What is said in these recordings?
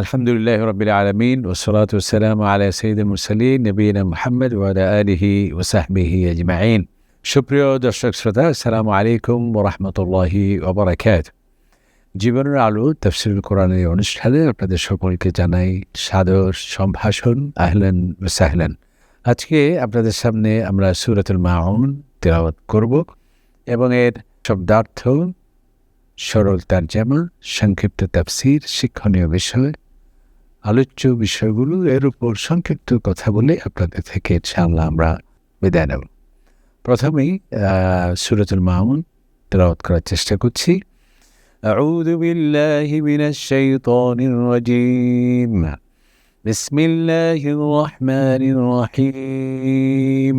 আলহামদুলিল্লাহ রবিল আলমিন ওসলাত ওসালাম আলা সঈদ মুরসালিন, নবীন মোহাম্মদ ওয়াদা আলিহি ওসাহবিহি আজমাইন। সুপ্রিয় দর্শক শ্রোতা, আসসালামু আলাইকুম ওরহমতুল্লাহি ওবরাকাত জীবনের আলো তফসিল কোরআনের অনুষ্ঠানে আপনাদের সকলকে জানাই সাদর সম্ভাষণ, আহলেন সাহলেন। আজকে আপনাদের সামনে আমরা সুরতুল মাউন তেলাওয়াত করব এবং এর শব্দার্থ সরল তার্জামা, সংক্ষিপ্ত তাফসির, শিক্ষণীয় বিষয় আলোচ্য বিষয়গুলো এর উপর সংক্ষিপ্ত কথা বলে আপনাদের থেকে ইনশাআল্লাহ আমরা বিদায় নেব প্রথমেই সুরতুল মাউন তেলাওয়াত করার চেষ্টা করছি أعوذ بالله من الشيطان الرجيم بسم الله الرحمن الرحيم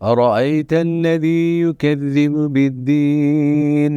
أرأيت الذي يكذب بالدين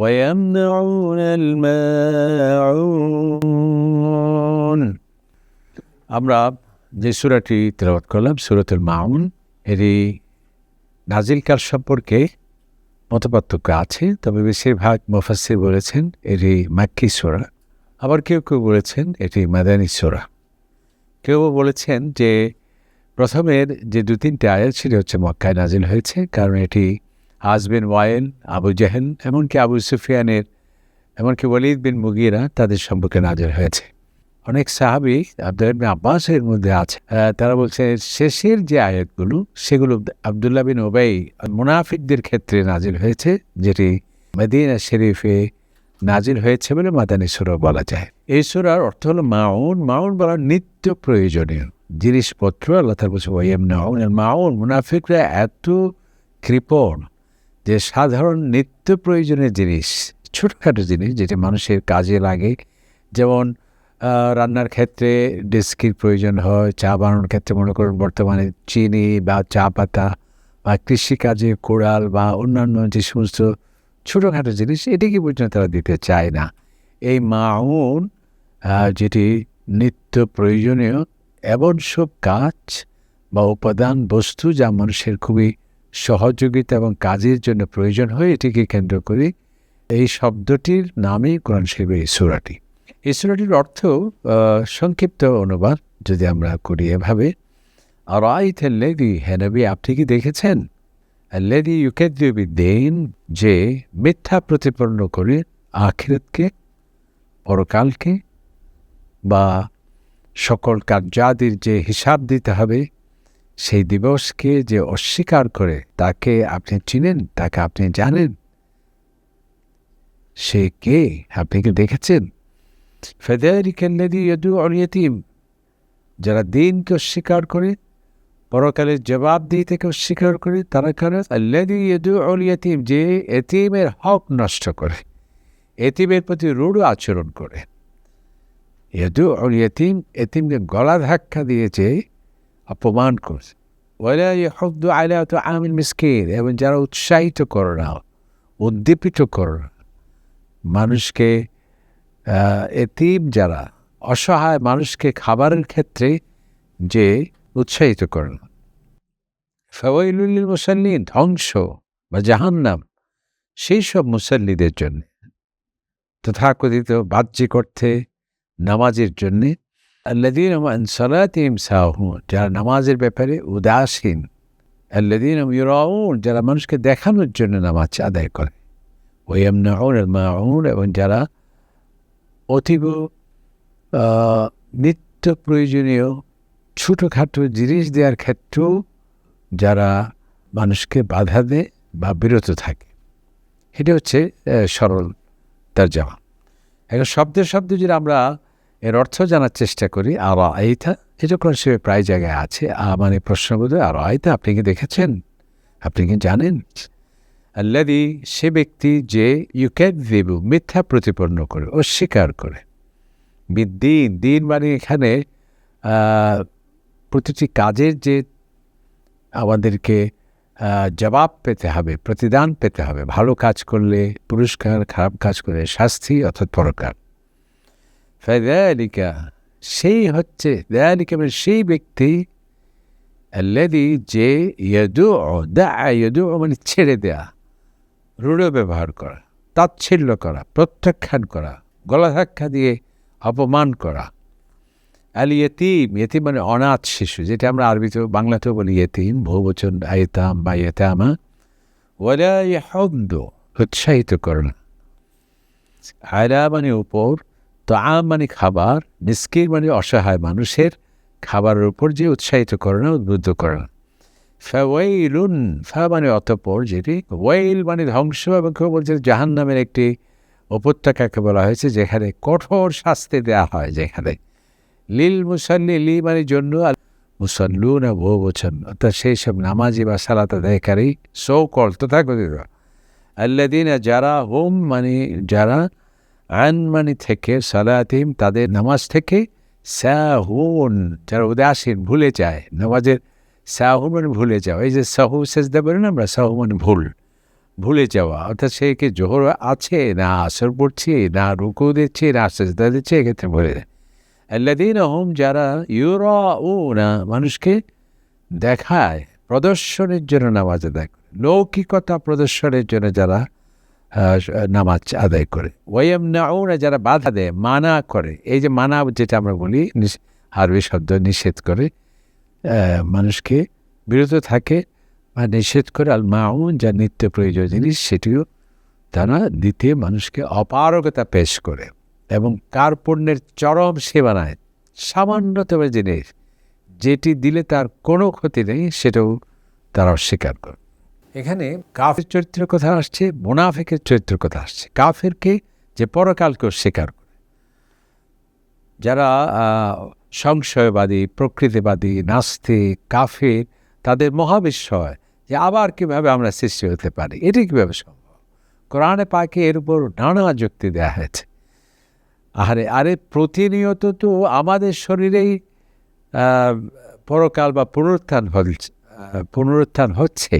ويمنعون الماعون আমরা যে সুরাটি তেলাওয়াত করলাম সুরতুল মাউন এরই নাজিলকার সম্পর্কে মতপার্থক্য আছে তবে বেশিরভাগ মুফাসির বলেছেন এটি মাক্কি সোরা আবার কেউ কেউ বলেছেন এটি মাদানী সোরা কেউ বলেছেন যে প্রথমের যে দু তিনটে আয়াত ছিল হচ্ছে মক্কায় নাজিল হয়েছে কারণ এটি আজবিন ওয়াইল আবু জাহেল, এমনকি আবু সুফিয়ানের, এমনকি ওয়ালিদ বিন মুগিরা তাদের সম্পর্কে নাজিল হয়েছে। অনেক সাহাবি আব্দুল আব্বাসের মধ্যে আছে। তারা বলছে, শেষের যে আয়াতগুলো, সেগুলো আবদুল্লাহ বিন ওবাই মুনাফিকদের ক্ষেত্রে নাজিল হয়েছে, যেটি মদিনা শরীফে নাজিল হয়েছে বলে মাদানী বলা যায়। এই সুরার অর্থ হলো মাউন। মাউন বলা নিত্য প্রয়োজনীয় জিনিসপত্র। আল্লাহ তার বলছে ওয়াইম নাউন মাউন মুনাফিকরা এত কৃপণ যে সাধারণ নিত্য প্রয়োজনীয় জিনিস, ছোটোখাটো জিনিস যেটি মানুষের কাজে লাগে। যেমন রান্নার ক্ষেত্রে ডেস্কির প্রয়োজন হয়, চা বানানোর ক্ষেত্রে মনে করুন বর্তমানে চিনি বা চা পাতা বা কৃষিকাজে কোড়াল বা অন্যান্য যে সমস্ত ছোটোখাটো জিনিস এটিকে পর্যন্ত তারা দিতে চায় না। এই মাউন যেটি নিত্য প্রয়োজনীয়, এমন সব কাজ বা উপাদান, বস্তু যা মানুষের খুবই সহযোগিতা এবং কাজের জন্য প্রয়োজন হয় এটিকে কেন্দ্র করে এই শব্দটির নামই কোরআন শিবের এই সুরাটি। এই সুরাটির অর্থ সংক্ষিপ্ত অনুবাদ যদি আমরা করি এভাবে আর আইথেল্লেদি হেনবি আপনি কি দেখেছেন? লেডি লেদি দেন যে মিথ্যা প্রতিপন্ন করে আখিরতকে, পরকালকে বা সকল কার্যাদির যে হিসাব দিতে হবে সেই দিবসকে যে অস্বীকার করে তাকে আপনি চিনেন, তাকে আপনি জানেন? সে কে? আপনি কি দেখেছেন? যারা দিনকে অস্বীকার করে, পরকালের জবাব দিয়ে থেকে অস্বীকার করে, তারা কারণ আল্লাদি ইয়াদু অলিয়তিম যে এতিমের হক নষ্ট করে, এতিমের প্রতি রূঢ় আচরণ করে। ইয়াদু অলিয়তিম এতিমকে গলা ধাক্কা দিয়েছে অপমান করছে। ওয়ালা হব্দ আলা তো আমিন মিসকিন, এবং যারা উৎসাহিত করো না, উদ্দীপিত করো না। মানুষকে এতিম যারা, অসহায় মানুষকে খাবারের ক্ষেত্রে যে উৎসাহিত করেন ফওয়াইলুল মুসাল্লি ধ্বংস বা জাহান্নাম, সেই সব মুসল্লিদের জন্য। তথাকথিত বাহ্যিক অর্থে নামাজের জন্যে আল্লাদিন সলাতিম সাহু যারা নামাজের ব্যাপারে উদাসীন। আল্লাদিন ইউরাউন যারা মানুষকে দেখানোর জন্য নামাজ আদায় করে। ওয়াম নাউন এবং যারা অতীব নিত্য প্রয়োজনীয় ছোটোখাটো জিনিস দেওয়ার ক্ষেত্রেও যারা মানুষকে বাধা দেয় বা বিরত থাকে। এটা হচ্ছে সরল তার যাওয়া এখন শব্দের শব্দ যদি আমরা এর অর্থ জানার চেষ্টা করি আর আইথা এটা সে প্রায় জায়গায় আছে। মানে প্রশ্নবোধ আর আইথা আপনি কি দেখেছেন? আপনি কি জানেন? আল্লাদি সে ব্যক্তি যে ইউক্যাট দেবু মিথ্যা প্রতিপন্ন করে অস্বীকার করে। বিদ্দিন, দিন মানে এখানে প্রতিটি কাজের যে আমাদেরকে জবাব পেতে হবে, প্রতিদান পেতে হবে। ভালো কাজ করলে পুরস্কার, খারাপ কাজ করলে শাস্তি অর্থাৎ পরকার। ফেদালিকা সেই হচ্ছে দেয়ালিকা মানে সেই ব্যক্তি আল্লাদি যে ইয়দু দা মানে ছেড়ে দেয়া, রূঢ় ব্যবহার করা, তাচ্ছিল্য করা, প্রত্যাখ্যান করা, গলা ধাক্কা দিয়ে অপমান করা। আল ইয়েতিম ইয়েতিম মানে অনাথ শিশু, যেটা আমরা আরবিতেও, বাংলাতেও বলি ইয়েতিম, বহুবচন, আয়তাম বা ইয়েতামা। ওলা ইহদ্দ উৎসাহিত করো না আয়রা মানে উপর তো আম মানে খাবার মিসকির মানে অসহায় মানুষের খাবারের উপর যে উৎসাহিত করে না উদ্বুদ্ধ করে না ফাওয়াইলুন ফ্যা মানে অতপর, যেটি ওয়াইল মানে ধ্বংস এবং কেউ বলছে জাহান নামের একটি উপত্যকাকে বলা হয়েছে, যেখানে কঠোর শাস্তি দেওয়া হয়, যেখানে। লিল মুসল্লি, লি মানে জন্য আর মুসল্লু না বহু বচন অর্থাৎ সেই সব নামাজি বা সালাত আদায়কারী সৌ কল তথাকথিত আল্লাদিন যারা হোম মানে যারা আন মানে থেকে সালাতিম তাদের নামাজ থেকে সাহুন, যারা উদাসীন, ভুলে যায়। নামাজের সাহু মানে ভুলে যাওয়া। এই যে সাহু সেজদা না আমরা সাহু মানে ভুল, ভুলে যাওয়া। অর্থাৎ সে কি জোহর আছে, না আসর পড়ছে, না রুকু দিচ্ছে, না সেজদা দিচ্ছে, এক্ষেত্রে ভুলে যায়। আল্লাদিন হোম, যারা ইউরা ও না মানুষকে দেখায়, প্রদর্শনের জন্য নামাজ করে। লৌকিকতা প্রদর্শনের জন্য যারা নামাজ আদায় করে। ওয়াইম না যারা বাধা দেয়, মানা করে। এই যে মানা যেটা আমরা বলি আরবি শব্দ নিষেধ করে মানুষকে বিরত থাকে বা নিষেধ করে। আল মাউন, যা নিত্য প্রয়োজন জিনিস, সেটিও তারা দিতে মানুষকে অপারগতা পেশ করে এবং কার পণ্যের চরম সীমানায় সামান্যতম জিনিস, যেটি দিলে তার কোনো ক্ষতি নেই, সেটাও তারা অস্বীকার করে। এখানে কাফের চরিত্রের কথা আসছে, মোনাফেকের চরিত্রের কথা আসছে। কাফেরকে যে পরকালকে অস্বীকার করে, যারা সংশয়বাদী, প্রকৃতিবাদী, নাস্তিক, কাফের, তাদের মহাবিস্ময় যে আবার কীভাবে আমরা সৃষ্টি হতে পারি, এটি কীভাবে সম্ভব? কোরআনে পাকে এর উপর নানা যুক্তি দেওয়া হয়েছে। আরে আরে প্রতিনিয়ত তো আমাদের শরীরেই পরকাল বা পুনরুত্থান হচ্ছে পুনরুত্থান হচ্ছে।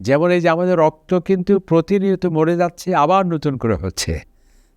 যেমন এই যে আমাদের রক্ত কিন্তু প্রতিনিয়ত মরে যাচ্ছে, আবার নতুন করে হচ্ছে।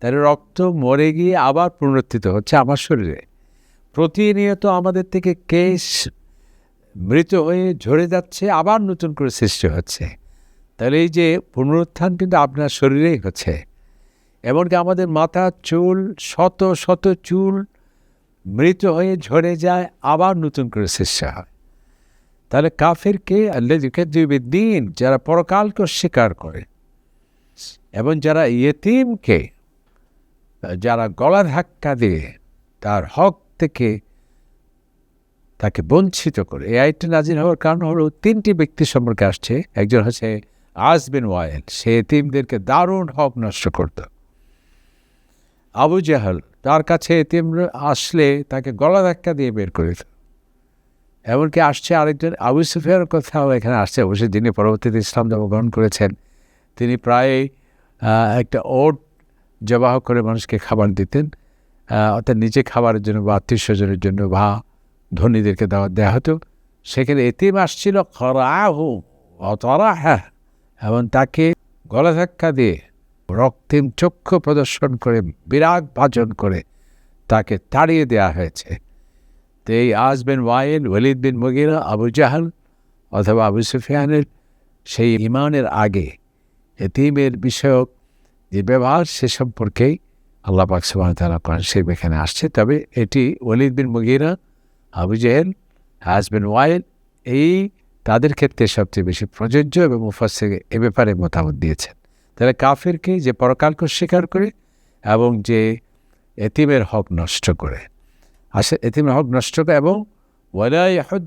তাহলে রক্ত মরে গিয়ে আবার পুনরুত্থিত হচ্ছে আমার শরীরে। প্রতিনিয়ত আমাদের থেকে কেশ মৃত হয়ে ঝরে যাচ্ছে, আবার নতুন করে সৃষ্টি হচ্ছে। তাহলে এই যে পুনরুত্থান কিন্তু আপনার শরীরেই হচ্ছে। এমনকি আমাদের মাথা, চুল, শত শত চুল মৃত হয়ে ঝরে যায়, আবার নতুন করে সৃষ্টি হয়। তাহলে কাফেরকে দিন যারা পরকালকে স্বীকার করে এবং যারা ইয়েতিমকে, যারা গলা ধাক্কা দিয়ে তার হক থেকে তাকে বঞ্চিত করে। এই আইনটি নাজির হওয়ার কারণ হলো তিনটি ব্যক্তি সম্পর্কে আসছে। একজন হচ্ছে আসবিন ওয়াইল, সে এতিমদেরকে দারুণ হক নষ্ট করত। আবু জাহাল তার কাছে এতিম আসলে তাকে গলা ধাক্কা দিয়ে বের করে দিত। এমনকি আসছে আরেকজন আবু সুফিয়ার কথাও এখানে আসছে। অবশ্যই যিনি পরবর্তীতে ইসলাম ধর্ম গ্রহণ করেছেন। তিনি প্রায় একটা ওট জবাহ করে মানুষকে খাবার দিতেন। অর্থাৎ নিজে খাবারের জন্য বা আত্মীয় স্বজনের জন্য বা ধনীদেরকে দাওয়াত দেওয়া হতো। সেখানে এতিম আসছিল, খরাহু অতরা হ্যাঁ এবং তাকে গলা ধাক্কা দিয়ে রক্তিম চক্ষু প্রদর্শন করে, বিরাগ ভাজন করে তাকে তাড়িয়ে দেওয়া হয়েছে। তো এই আজ বিন ওয়াইল ওয়ালিদ বিন মুগিরা আবু জাহাল অথবা আবু সুফিয়ানের সেই ইমানের আগে এতিমের বিষয়ক যে ব্যবহার সে সম্পর্কেই আল্লাহ পাক সুবাহ তালা করেন সে এখানে আসছে তবে এটি ওয়ালিদ বিন মুগিরা আবু জাহেল হাজ বিন ওয়াইল এই তাদের ক্ষেত্রে সবচেয়ে বেশি প্রযোজ্য এবং মুফাসে এ ব্যাপারে মতামত দিয়েছেন তাহলে কাফেরকে যে পরকালকে স্বীকার করে এবং যে এতিমের হক নষ্ট করে আসে এতিমের হক নষ্ট করে এবং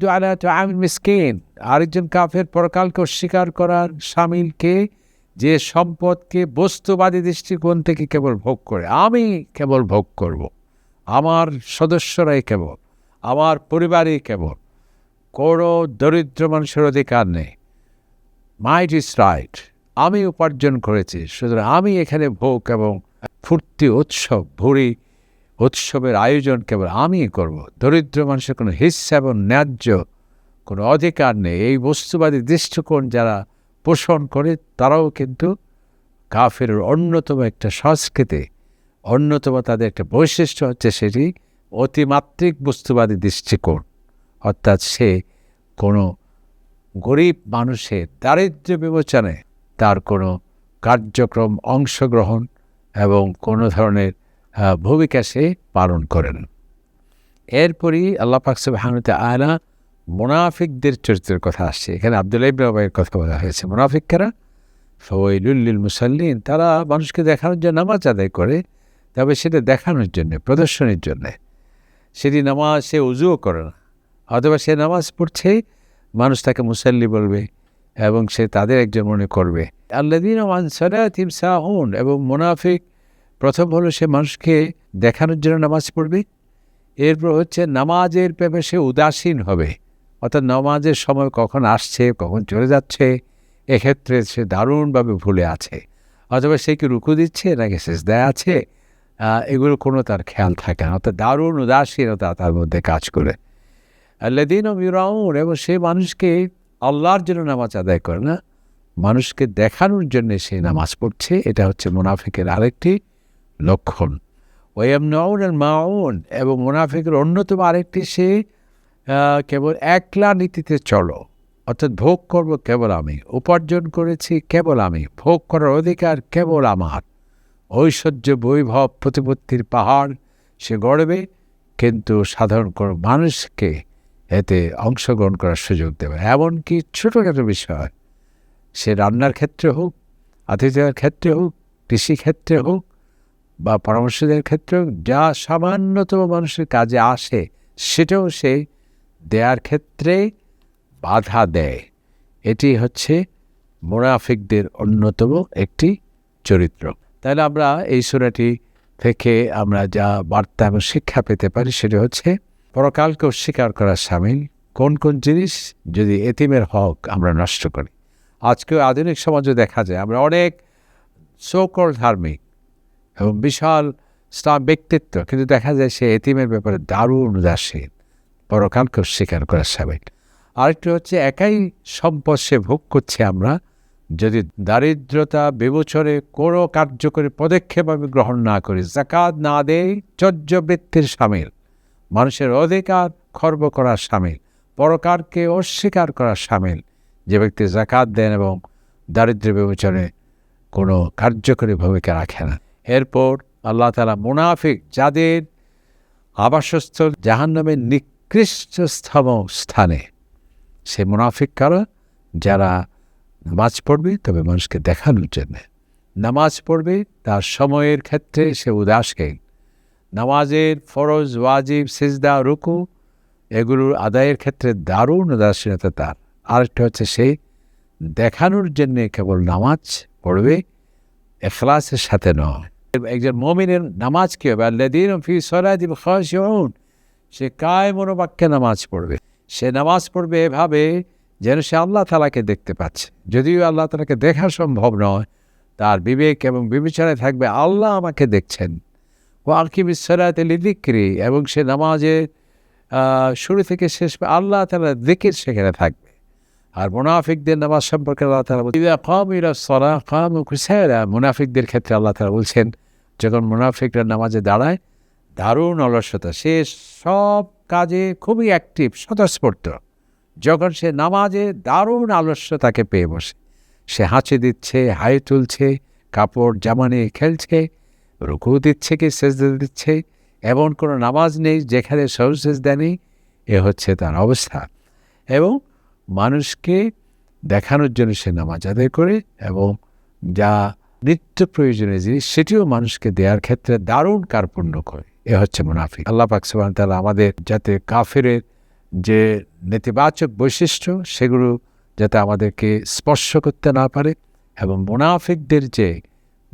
আলা তো আমি মিসকিন, আরেকজন কাফের পরকালকে অস্বীকার করার সামিলকে, যে সম্পদকে বস্তুবাদী দৃষ্টিকোণ থেকে কেবল ভোগ করে। আমি কেবল ভোগ করব। আমার সদস্যরাই কেবল। আমার পরিবারই কেবল। কোনো দরিদ্র মানুষের অধিকার নেই। মাইট ইজ রাইট আমি উপার্জন করেছি। সুতরাং আমি এখানে ভোগ এবং ফুর্তি, উৎসব, ভুড়ি উৎসবের আয়োজন কেবল আমিই করব। দরিদ্র মানুষের কোনো হিস্সা এবং ন্যায্য কোনো অধিকার নেই। এই বস্তুবাদী দৃষ্টিকোণ যারা পোষণ করে, তারাও কিন্তু কাফের অন্যতম একটা সংস্কৃতি, অন্যতম তাদের একটা বৈশিষ্ট্য হচ্ছে সেটি অতিমাত্রিক বস্তুবাদী দৃষ্টিকোণ। অর্থাৎ সে কোনো গরিব মানুষের দারিদ্র্য বিবেচনায় তার কোনো কার্যক্রম অংশগ্রহণ এবং কোনো ধরনের ভূমিকা সে পালন করেন। এরপরই আল্লাহ পাক সুবহানাহু আলা মোনাফিকদের চরিত্রের কথা আসছে। এখানে আবদুল্লাহ ইব্রাহিমের কথা বলা হয়েছে। মোনাফিক কারা? ফওয়াইলুল্লিল মুসাল্লিন। তারা মানুষকে দেখানোর জন্য নামাজ আদায় করে, তবে সেটা দেখানোর জন্য, প্রদর্শনীর জন্যে। সেটি নামাজ সে উজুও করে না। অথবা সে নামাজ পড়ছে, মানুষ তাকে মুসাল্লি বলবে এবং সে তাদের একজন মনে করবে। আল্লাদিন আনসারাতিম সাহুন এবং মোনাফিক প্রথম হলো সে মানুষকে দেখানোর জন্য নামাজ পড়বে, এরপর হচ্ছে নামাজের ব্যাপারে সে উদাসীন হবে। অর্থাৎ নামাজের সময় কখন আসছে, কখন চলে যাচ্ছে, এক্ষেত্রে সে দারুণভাবে ভুলে আছে। অথবা সে কি রুকু দিচ্ছে নাকি শেষ দেয় আছে এগুলো কোনো তার খেয়াল থাকে না। অর্থাৎ দারুণ উদাসীনতা তার মধ্যে কাজ করে। লেদিন ও মিরাউন এবং সে মানুষকে আল্লাহর জন্য নামাজ আদায় করে না, মানুষকে দেখানোর জন্য সে নামাজ পড়ছে। এটা হচ্ছে মুনাফিকের আরেকটি লক্ষণ। ওয়াম নাউন মাউন এবং মুনাফিকের অন্যতম আরেকটি সে কেবল একলা নীতিতে চলো, অর্থাৎ ভোগ করব কেবল আমি, উপার্জন করেছি কেবল আমি, ভোগ করার অধিকার কেবল আমার। ঐশ্বর্য বৈভব প্রতিপত্তির পাহাড় সে গড়বে, কিন্তু সাধারণ কোনো মানুষকে এতে অংশগ্রহণ করার সুযোগ দেবে এমনকি ছোটোখাটো বিষয়, সে রান্নার ক্ষেত্রে হোক, আতিথ্যের ক্ষেত্রে হোক, কৃষিক্ষেত্রে হোক বা পরামর্শদের ক্ষেত্রে হোক যা সামান্যতম মানুষের কাজে আসে, সেটাও সে দেয়ার ক্ষেত্রে বাধা দেয়। এটি হচ্ছে মোনাফিকদের অন্যতম একটি চরিত্র। তাহলে আমরা এই সুরাটি থেকে আমরা যা বার্তা এবং শিক্ষা পেতে পারি, সেটা হচ্ছে, পরকালকে অস্বীকার করার সামিল। কোন কোন জিনিস যদি এতিমের হক আমরা নষ্ট করি। আজকেও আধুনিক সমাজে দেখা যায়, আমরা অনেক সকল ধার্মিক এবং বিশাল ইসলাম ব্যক্তিত্ব। কিন্তু দেখা যায় সে এতিমের ব্যাপারে দারুণ উদাসীন, পরকালকে অস্বীকার করার সামিল আরেকটি হচ্ছে, একাই সম্পদ সে ভোগ করছে আমরা, যদি দারিদ্রতা বিবেচনে কোনো কার্যকরী পদক্ষেপ আমি গ্রহণ না করি জাকাত না দেই চর্যবৃত্তির সামিল। মানুষের অধিকার খর্ব করার সামিল পরকারকে অস্বীকার করার সামিল। যে ব্যক্তি জাকাত দেন এবং দারিদ্র্য বিবেচনে কোনো কার্যকরী ভূমিকা রাখে না। এরপর আল্লাহ তালা মুনাফিক যাদের আবাসস্থল জাহান্নামের নিকৃষ্টতম স্থানে, সে মুনাফিক কারা? যারা নামাজ পড়বে, তবে মানুষকে দেখানোর জন্যে। নামাজ পড়বে, তার সময়ের ক্ষেত্রে সে উদাসীন। নামাজের ফরজ, ওয়াজিব, সিজদা, রুকু, এগুলোর আদায়ের ক্ষেত্রে দারুণ উদাসীনতা তার। আরেকটা হচ্ছে সে দেখানোর জন্যে কেবল নামাজ পড়বে, এখলাসের সাথে নয়। একজন মমিনের নামাজ কী হবে? আল্লাদিন ফি সরাদিব খাসিউন সে কায় মনোবাক্যে নামাজ পড়বে। সে নামাজ পড়বে এভাবে যেন সে আল্লাহ তালাকে দেখতে পাচ্ছে। যদিও আল্লাহ তালাকে দেখা সম্ভব নয় তার বিবেক এবং বিবেচনায় থাকবে আল্লাহ আমাকে দেখছেন। ও আলকি বিশ্বরাতে লিদিক্রি এবং সে নামাজে আহ, শুরু থেকে শেষ আল্লাহ তালা দিকের সেখানে থাকবে। আর মুনাফিকদের নামাজ সম্পর্কে আল্লাহ তালা বলছেন "ইযা কামু ইলা সলাহ মুনাফিকদের ক্ষেত্রে আল্লাহ তালা বলছেন যখন মুনাফিকরা নামাজে দাঁড়ায়, দারুণ অলসতা, সে সব কাজে খুবই অ্যাক্টিভ স্বতঃস্ফূর্ত। যখন সে নামাজে দারুণ আলস্য তাকে পেয়ে বসে, সে হাঁচি দিচ্ছে, হাই তুলছে, কাপড় জামা নিয়ে খেলছে, রুকু দিচ্ছে কি সেজদা দিচ্ছে, এমন কোনো নামাজ নেই যেখানে সহজ সেজদা নেই, এ হচ্ছে তার অবস্থা। এবং মানুষকে দেখানোর জন্য সে নামাজ আদায় করে এবং যা নিত্য প্রয়োজনীয় জিনিস, সেটিও মানুষকে দেওয়ার ক্ষেত্রে দারুণ কার্পণ্য করে। এ হচ্ছে মুনাফিক। আল্লাহ পাক সুবহান তাআলা আমাদের যাতে কাফেরের যে নেতিবাচক বৈশিষ্ট্য, সেগুলো যাতে আমাদেরকে স্পর্শ করতে না পারে এবং মুনাফিকদের যে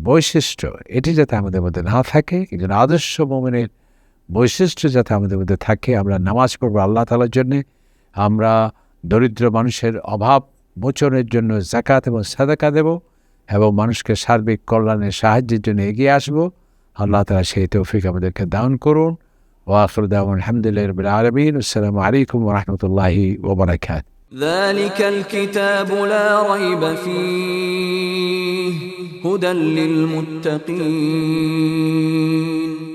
বৈশিষ্ট্য, এটি যাতে আমাদের মধ্যে না থাকে একজন আদর্শ মোমেনের বৈশিষ্ট্য যাতে আমাদের মধ্যে থাকে, আমরা নামাজ পড়ব আল্লাহ তালার জন্যে, আমরা দরিদ্র মানুষের অভাব মোচনের জন্য জাকাত এবং সাদাকা দেব এবং মানুষকে সার্বিক কল্যাণের সাহায্যের জন্য এগিয়ে আসব আল্লাহ তালা সেই তৌফিক আমাদেরকে দান করুন ওয়াখর দাওয়ান আলহামদুলিল্লাহ রবিল আলমিন আসসালামু আলাইকুম রহমতুল্লাহি ওবরাকাত ذلك الكتاب لا ريب فيه هدى للمتقين